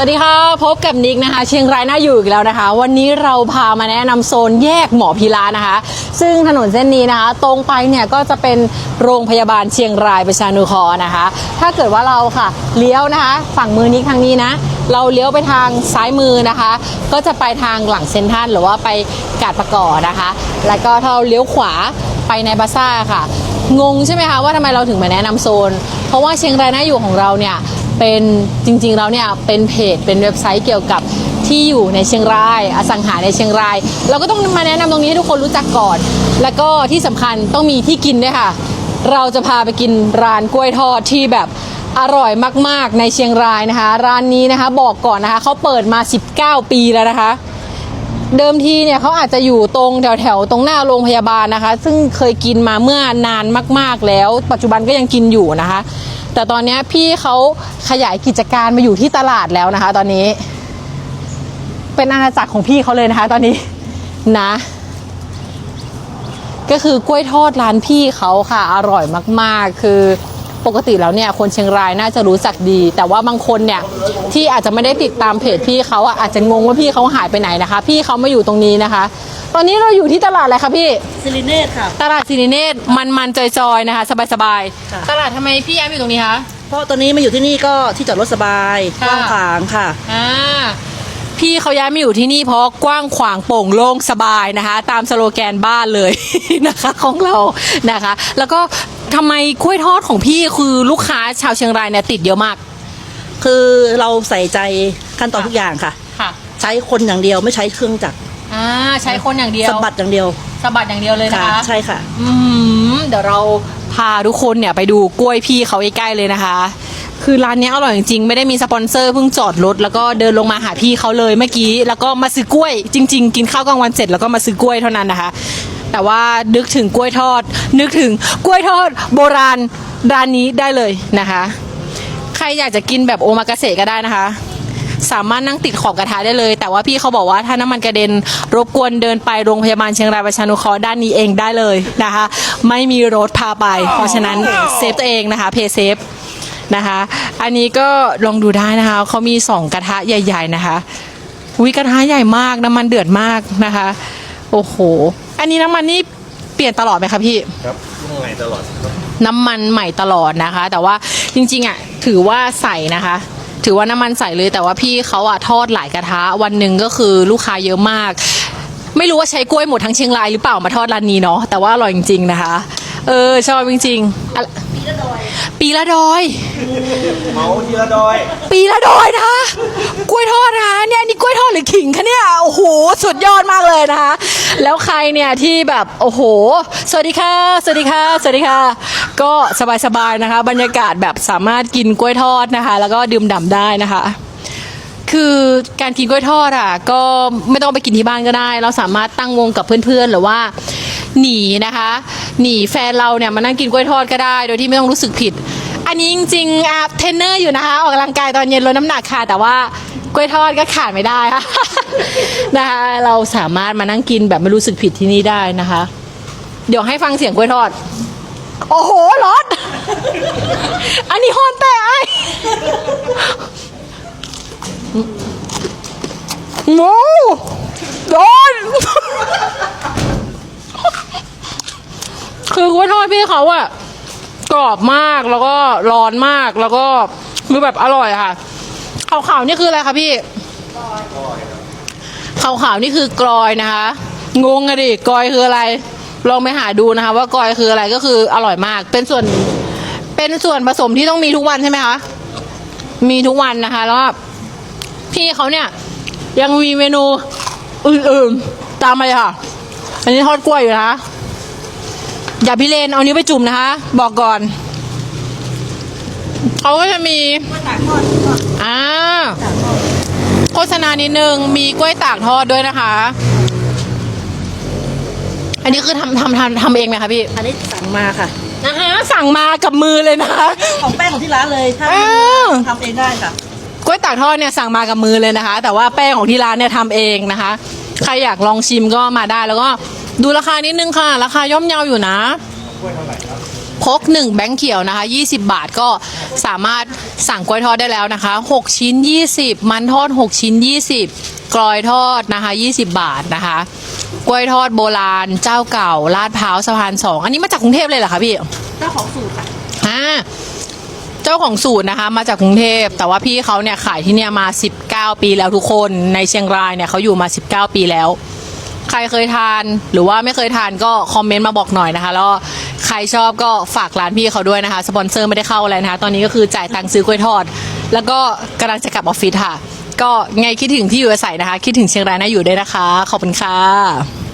สวัสดีค่ะ พบกับนิกนะคะ เชียงรายน่าอยู่อีกแล้วนะคะ วันนี้เราพามาแนะนำโซนแยกหมอพีระนะคะ ซึ่งถนนเส้นนี้นะคะ ตรงไปเนี่ยก็จะเป็นโรงพยาบาลเชียงรายประชานุเคราะห์นะคะ ถ้าเกิดว่าเราค่ะ เลี้ยวนะคะ ฝั่งมือนิกทางนี้นะ เราเลี้ยวไปทางซ้ายมือนะคะ ก็จะไปทางหลังเซนทรันหรือว่าไปกาดประกอนะคะ แล้วก็ถ้าเราเลี้ยวขวาไปในบาซ่าค่ะงงใช่ไหมคะว่าทำไมเราถึงมาแนะนำโซน เพราะว่าเชียงรายน่าอยู่ของเราเนี่ย เป็นจริงๆแล้วเนี่ยเป็นเพจเป็นเว็บไซต์เกี่ยวกับที่อยู่ในเชียงราย อสังหาในเชียงราย เราก็ต้องมาแนะนำตรงนี้ให้ทุกคนรู้จักก่อน แล้วก็ที่สำคัญต้องมีที่กินด้วยค่ะ เราจะพาไปกินร้านกล้วยทอดที่แบบอร่อยมากๆในเชียงรายนะคะ ร้านนี้นะคะบอกก่อนนะคะเขาเปิดมา 19 ปีแล้วนะคะ เดิมทีเนี่ยเขาอาจจะอยู่ตรงแถวๆตรงหน้าโรงพยาบาลนะคะ ซึ่งเคยกินมาเมื่อนานมากๆแล้ว ปัจจุบันก็ยังกินอยู่นะคะ แต่ตอนนี้พี่เขาขยายกิจการมาอยู่ที่ตลาดแล้วนะคะ ตอนนี้ เป็นอาณาจักรของพี่เขาเลยนะคะ ตอนนี้นะ ก็คือกล้วยทอดร้านพี่เขาค่ะ อร่อยมาก ๆ คือปกติแล้วเนี่ยคนเชียงรายน่าจะรู้จักดี แต่ว่าบางคนเนี่ยที่อาจจะไม่ได้ติดตามเพจพี่เขาอะอาจจะงงว่าพี่เขาหายไปไหนนะคะ พี่เขามาอยู่ตรงนี้นะคะ ตอนนี้เราอยู่ที่ตลาดอะไรคะพี่ ซิลิเนตค่ะ ตลาดสิริเนตมันมันๆจอยๆนะคะ สบายค่ะ ๆ ตลาดทำไมพี่ย้ายมาอยู่ตรงนี้คะ เพราะตอนนี้มาอยู่ที่นี่ก็ที่จอดรถสบายกค่ะ ว้างขวางค่ะ อ่าพี่เขาย้ายมาอยู่ที่นี่เพราะกว้างขวางโปร่งโล่งสบายนะคะ ตามสโลแกนบ้านเลย นะคะของเรานะคะ แล้วก็ทำไมกล้วยทอดของพี่คือลูกค้าชาวเชียงรายเนี่ยติดเยอะมากคือเราใส่ใจขั้นตอนทุกอย่างค่ะ ค่ะ ใช้คนอย่างเดียวไม่ใช้เครื่องจักร อ่าใช้คนอย่างเดียวสะบัดอย่างเดียวสะบัดอย่างเดียวเลยนะค่ะคะ ใช่ค่ะ อืมเดี๋ยวเราพาทุกคนเนี่ยไปดูกล้วยพี่เขาใกล้ๆเลยนะคะ คือร้านเนี้ยอร่อยจริงๆ ไม่ได้มีสปอนเซอร์เพิ่งจอดรถแล้วก็เดินลงมาหาพี่เขาเลยเมื่อกี้ แล้วก็มาซื้อกล้วย จริง ๆ กินข้าวกลางวันเสร็จแล้วก็มาซื้อกล้วยเท่านั้นนะคะ แต่ว่านึกถึงกล้วยทอด นึกถึงกล้วยทอด โบราณร้านนี้ได้เลยนะคะ ใครอยากจะกินแบบโอมากาเสะก็ได้นะคะ สามารถนั่งติดขอบกระทะได้เลย แต่ว่าพี่เขาบอกว่าถ้าน้ำมันกระเด็นรบกวนเดินไปโรงพยาบาลเชียงรายประชานุเคราะห์ด้านนี้เองได้เลยนะคะ ไม่มีรถพาไป เพราะฉะนั้นเซฟตัวเองนะคะเพย์เซฟนะคะ อันนี้ก็ลองดูได้นะคะเขามีสองกระทะใหญ่ ๆนะคะวิกระทะใหญ่มากน้ำมันเดือดมากนะคะ โอ้โห อันนี้น้ำมันนี่เปลี่ยนตลอดไหมคะพี่ ครับรุ่งใหม่ตลอดครับ น้ำมันใหม่ตลอดนะคะ แต่ว่าจริงๆอะถือว่าใส่นะคะ ถือว่าน้ำมันใส่เลยแต่ว่าพี่เขาอะทอดหลายกระทะ วันหนึ่งก็คือลูกค้าเยอะมาก ไม่รู้ว่าใช้กล้วยหมดทั้งเชียงรายหรือเปล่ามาทอดร้านนี้เนาะแต่ว่าอร่อยจริงๆนะคะ เออชอบจริงๆอะปีละดอย เมาทีละดอย ปีละดอยนะคะกล้วยทอดนะคะเนี่ยนี่กล้วยทอดหรือขิงคะเนี่ยโอ้โหสุดยอดมากเลยนะคะ แล้วใครเนี่ยที่แบบโอ้โห สวัสดีค่ะ สวัสดีค่ะ สวัสดีค่ะ ก็สบายๆนะคะ บรรยากาศแบบสามารถกินกล้วยทอดนะคะ แล้วก็ดื่มด่ำได้นะคะ คือการกินกล้วยทอดอะก็ไม่ต้องไปกินที่บ้านก็ได้ เราสามารถตั้งวงกับเพื่อนๆหรือว่าหนีนะคะ หนีแฟนเราเนี่ยมานั่งกินกล้วยทอดก็ได้ โดยที่ไม่ต้องรู้สึกผิด อันนี้จริงๆอะเทรนเนอร์อยู่นะคะ ออกกำลังกายตอนเย็นลดน้ำหนักค่ะ แต่ว่ากล้วยทอดก็ขาดไม่ได้ค่ะ นะคะเราสามารถมานั่งกินแบบไม่รู้สึกผิดที่นี่ได้นะคะ เดี๋ยวให้ฟังเสียงกล้วยทอด โอ้โหร้อนอันนี้ฮอนแต่ไอโอ้โดนคือกล้วยทอดพี่เขาอะกรอบมากแล้วก็ร้อนมากแล้วก็คือแบบอร่อยค่ะขาวๆนี่คืออะไรคะพี่ขาวๆนี่คือกรอยนะคะ งงอะดิกรอยคืออะไร ลองไปหาดูนะคะ ว่ากอยคืออะไรก็คืออร่อยมาก เป็นส่วนเป็นส่วนผสมที่ต้องมีทุกวันใช่ไหมคะมีทุกวันนะคะ แล้วพี่เขาเนี่ย ยังมีเมนูอื่นๆ ตามมาเลยค่ะ อันนี้ทอดกล้วยอยู่นะคะอย่าพี่เลนเอานิ้วไปจุ่มนะคะ บอกก่อนเขาก็จะมีอ่าโฆษณานิดนึงมีกล้วยตากทอดด้วยนะคะ อันนี้คือทำทำทำทำเองไหมคะพี่อันนี้สั่งมาค่ะ นะคะสั่งมากับมือเลยนะคะ ของแป้งของที่ร้านเลยถ้าอ้าว ทำเองได้ค่ะ กล้วยตากทอดเนี่ยสั่งมากับมือเลยนะคะ แต่ว่าแป้งของที่ร้านเนี่ยทำเองนะคะ ใครอยากลองชิมก็มาได้แล้วก็ดูราคานิดนึงค่ะ ราคาย่อมเยาอยู่นะกล้วยเท่าไหร่ครับผครก1แบงค์เขียวนะคะ 20 บาทก็สามารถสั่งกล้วยทอดได้แล้วนะคะ 6 ชิ้น 20 มันทอด 6 ชิ้น 20 กลอยทอดนะคะ 20 บาทนะคะ กล้วยทอดโบราณ เจ้าเก่า ลาดพร้าวสะพานสองอันนี้มาจากกรุงเทพเลยเหรอคะพี่เจ้าของสูตรค่ะอ่าเจ้าของสูตรนะคะ มาจากกรุงเทพแต่ว่าพี่เขาเนี่ยขายที่เนี่ยมา 19 ปีแล้วทุกคนในเชียงรายเนี่ยเขาอยู่มา 19 ปีแล้ว ใครเคยทานหรือว่าไม่เคยทานก็คอมเมนต์มาบอกหน่อยนะคะแล้วใครชอบก็ฝากร้านพี่เขาด้วยนะคะสปอนเซอร์ไม่ได้เข้าอะไรนะคะ ตอนนี้ก็คือจ่ายตังค์ซื้อกล้วยทอด แล้วก็กำลังจะกลับออฟฟิศค่ะ ก็ไงคิดถึงที่อยู่อาศัยนะคะ คิดถึงเชียงรายน่าอยู่ด้วยนะคะ ขอบคุณค่ะ